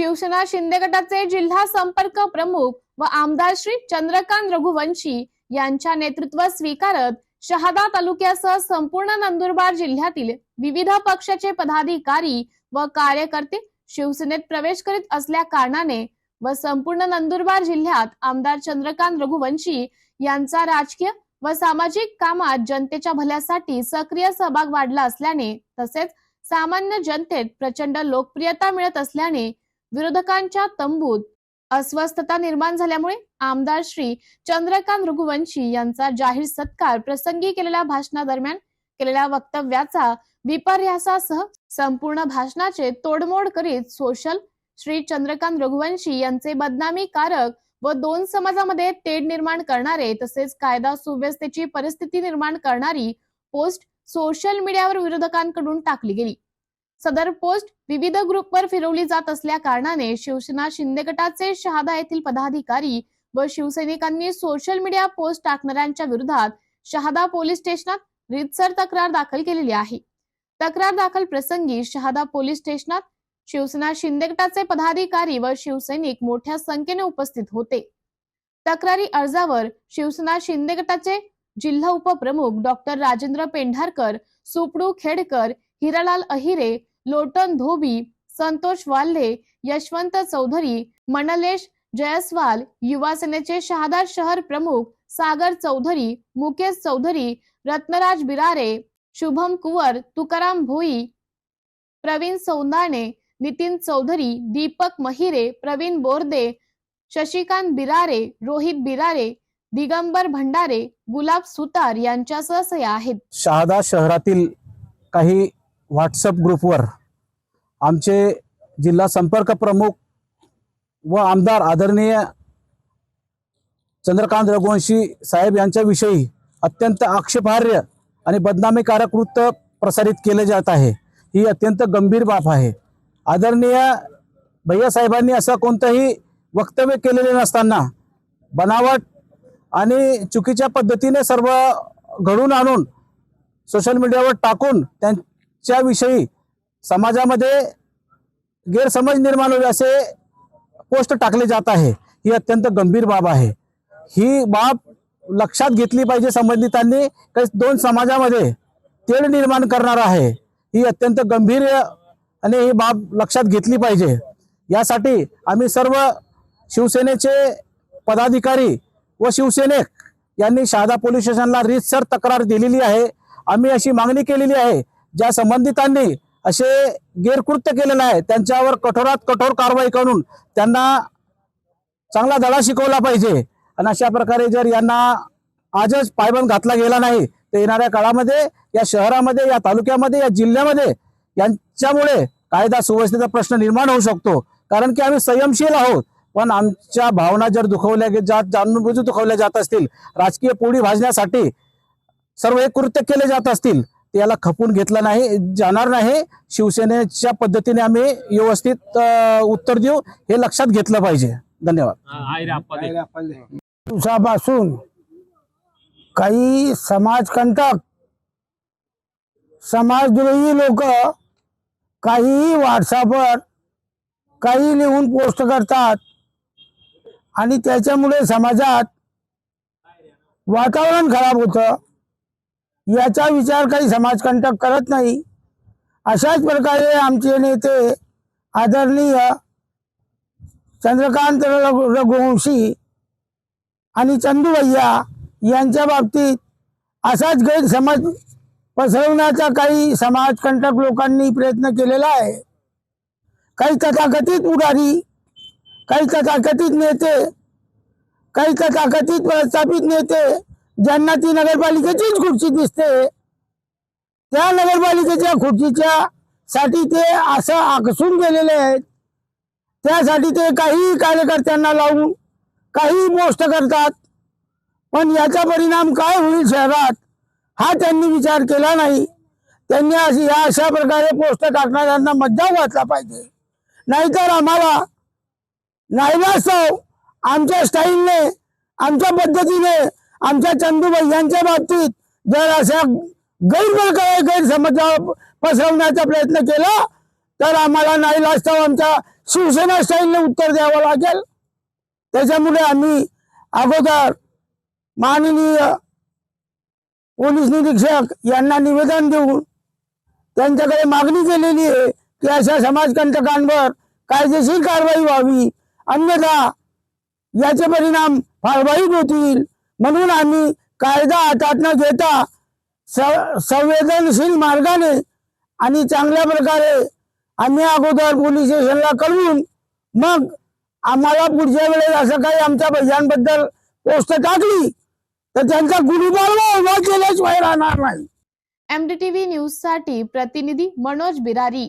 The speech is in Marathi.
शिवसेना शिंदे गटाचे जिल्हा संपर्क प्रमुख व आमदार श्री चंद्रकांत रघुवंशी यांच्या नेतृत्व स्वीकारत शहादा तालुक्यासह संपूर्ण नंदुरबार जिल्ह्यातील विविध पक्षाचे पदाधिकारी व कार्यकर्ते शिवसेनेत प्रवेश करीत असल्या कारणाने व संपूर्ण नंदुरबार जिल्ह्यात आमदार चंद्रकांत रघुवंशी यांचा राजकीय व सामाजिक कामात जनतेच्या भल्यासाठी सक्रिय सहभाग वाढला असल्याने तसेच सामान्य जनतेत प्रचंड लोकप्रियता मिळत असल्याने विरोधकांच्या तंबूत अस्वस्थता निर्माण झाल्यामुळे आमदार श्री चंद्रकांत रघुवंशी यांचा जाहीर सत्कार प्रसंगी केलेल्या भाषणादरम्यान केलेल्या वक्तव्याचा विपर्यासासह संपूर्ण भाषणाचे तोडमोड करीत सोशल श्री चंद्रकांत रघुवंशी यांचे बदनामी कारक व दोन समाजामध्ये तेढ निर्माण करणारे तसेच कायदा सुव्यवस्थेची परिस्थिती निर्माण करणारी पोस्ट सोशल मीडियावर विरोधकांकडून टाकली गेली. सदर पोस्ट विविध ग्रुपवर फिरवली जात असल्या कारणाने शिवसेना शिंदे गटाचे शहादा येथील पदाधिकारी व शिवसैनिकांनी सोशल मीडिया पोस्ट टाकणाऱ्यांच्या विरोधात शहादा पोलीस स्टेशनात रीतसर तक्रार दाखल केलेली आहे. तक्रार दाखल प्रसंगी शहादा पोलीस स्टेशनात शिवसेना शिंदे गटाचे पदाधिकारी व शिवसैनिक मोठ्या संख्येने उपस्थित होते. तक्रारी अर्जावर शिवसेना शिंदे गटाचे जिल्हा उपप्रमुख डॉक्टर राजेंद्र पेंढारकर सुपडू खेडकर हिरालाल अहिरे लोटन धोबी संतोष वाल्हे यशवंत चौधरी मनलेश जयस्वाल युवा सेनेचे शहादा शहर प्रमुख सागर चौधरी मुकेश चौधरी रत्नराज बिरारे शुभम कुवर तुकाराम भोई प्रवीण सौंदाणे नितीन चौधरी दीपक महिरे प्रवीण बोर्दे शशिकांत बिरारे रोहित बिरारे दिगंबर भंडारे गुलाब सुतार यांच्यासह सह्या आहेत. शहादा शहरातील काही व्हॉट्सअप ग्रुपवर आमचे जिल्हा संपर्क प्रमुख व आमदार आदरणीय चंद्रकांत रघुवंशी साहेब यांच्याविषयी अत्यंत आक्षेपार्ह आणि बदनामीकारक वृत्त प्रसारित केले जात आहे. ही अत्यंत गंभीर बाब आहे. आदरणीय भैयासाहेबांनी असं कोणतंही वक्तव्य केलेले नसताना बनावट आणि चुकीच्या पद्धतीने सर्व घडून आणून सोशल मीडियावर टाकून च्या विषयी समाजामध्ये गैरसमज निर्माण होईल असे पोस्ट टाकले जात आहे. ही अत्यंत गंभीर बाब आहे. ही बाब लक्षात घेतली पाहिजे संबंधितांनी. काही दोन समाजामध्ये तेढ निर्माण करणार आहे. ही अत्यंत गंभीर आणि ही बाब लक्षात घेतली पाहिजे. यासाठी आम्ही सर्व शिवसेनेचे पदाधिकारी व शिवसैनिक यांनी शहादा पोलीस स्टेशनला रीतसर तक्रार दिलेली आहे. आम्ही अशी मागणी केलेली आहे ज्या संबंधितांनी असे गैरकृत्य केलेलं आहे त्यांच्यावर कठोरात कठोर कारवाई करून त्यांना चांगला धडा शिकवला पाहिजे. आणि अशा प्रकारे जर यांना आजच पायबंद घातला गेला नाही तर येणाऱ्या काळामध्ये या शहरामध्ये या तालुक्यामध्ये या जिल्ह्यामध्ये यांच्यामुळे कायदा सुव्यवस्थेचा प्रश्न निर्माण होऊ शकतो. कारण की आम्ही संयमशील आहोत. पण आमच्या भावना जर दुखवल्या जात जाणूनबुजून दुखवल्या जात असतील राजकीय पोळी भाजण्यासाठी सर्व हे कृत्य केले जात असतील याला खपून घेतलं नाही जाणार नाही. शिवसेनेच्या पद्धतीने आम्ही व्यवस्थित उत्तर देऊ हे लक्षात घेतलं पाहिजे. धन्यवाद. दिवसापासून काही समाजकंटक समाजद्रोही लोक काही व्हॉट्सअपवर काही लिहून पोस्ट करतात आणि त्याच्यामुळे समाजात वातावरण खराब होतं. याचा विचार काही समाजकंटक करत नाही. अशाच प्रकारे आमचे नेते आदरणीय चंद्रकांत रघु- रघुवंशी आणि चंदूभैया यांच्या बाबतीत असाच गैरसमज पसरवण्याचा काही समाजकंटक लोकांनी प्रयत्न केलेला आहे. काही तथाकथित पुढारी काही तथाकथित नेते काही तथाकथित प्रस्थापित नेते ज्यांना ती नगरपालिकेचीच खुर्ची दिसते त्या नगरपालिकेच्या खुर्चीच्या साठी ते असं आकसून गेलेले आहेत. त्यासाठी ते काही कार्यकर्त्यांना लावून काही पोस्ट करतात. पण याचा परिणाम काय होईल शहरात हा त्यांनी विचार केला नाही. त्यांनी अशी या अशा प्रकारे पोस्ट टाकणाऱ्यांना मज्जाव घातला पाहिजे. नाहीतर आम्हाला नाईलास्तव आमच्या स्टाईलने आमच्या पद्धतीने आमच्या चंदूबाई यांच्या बाबतीत जर अशा गैरप्रकारे गैरसमज पसरवण्याचा प्रयत्न केला तर आम्हाला नाही लाजताव आमच्या शिवसेना स्टाईलने उत्तर द्यावं लागेल. त्याच्यामुळे आम्ही अगोदर माननीय पोलीस निरीक्षक यांना निवेदन देऊन त्यांच्याकडे मागणी केलेली आहे की अशा समाजकंटकांवर कायदेशीर कारवाई व्हावी. अन्यथा याचे परिणाम फार वाईट होतील. म्हणून आम्ही कायदा हातात न घेता स- संवेदनशील मार्गाने आणि चांगल्या प्रकारे आम्ही अगोदर पोलीस स्टेशनला कळवून मग आम्हाला पुढच्या वेळेस असं काही आमच्या भैयांबद्दल पोस्ट टाकली तर त्यांचा गुढीपाडवा उभा केल्याशिवाय राहणार नाही. एमडीटीव्ही न्यूजसाठी प्रतिनिधी मनोज बिरारी.